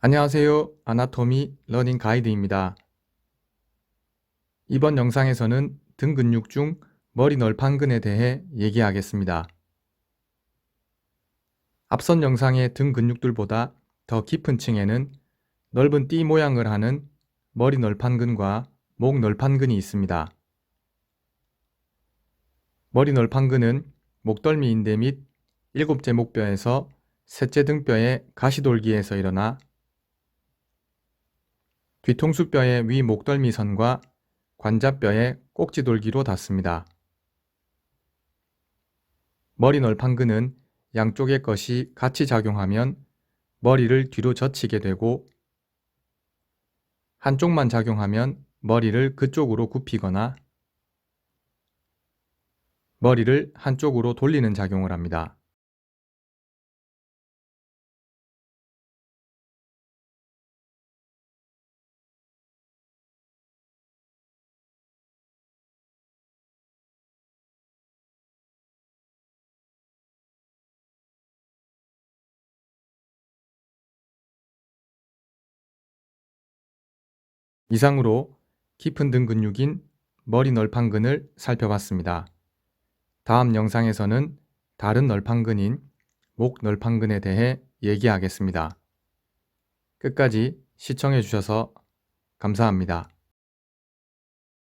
안녕하세요. 아나토미 러닝 가이드입니다. 이번 영상에서는 등 근육 중 머리 널판근에 대해 얘기하겠습니다. 앞선 영상의 등 근육들보다 더 깊은 층에는 넓은 띠 모양을 하는 머리 널판근과 목 널판근이 있습니다. 머리 널판근은 목덜미 인대 및 일곱째 목뼈에서 셋째 등뼈의 가시돌기에서 일어나 뒤통수뼈의 위 목덜미선과 관자뼈의 꼭지돌기로 닿습니다. 머리 널판근은 양쪽의 것이 같이 작용하면 머리를 뒤로 젖히게 되고 한쪽만 작용하면 머리를 그쪽으로 굽히거나 머리를 한쪽으로 돌리는 작용을 합니다. 이상으로 깊은 등 근육인 머리 널판근을 살펴봤습니다. 다음 영상에서는 다른 널판근인 목 널판근에 대해 얘기하겠습니다. 끝까지 시청해 주셔서 감사합니다.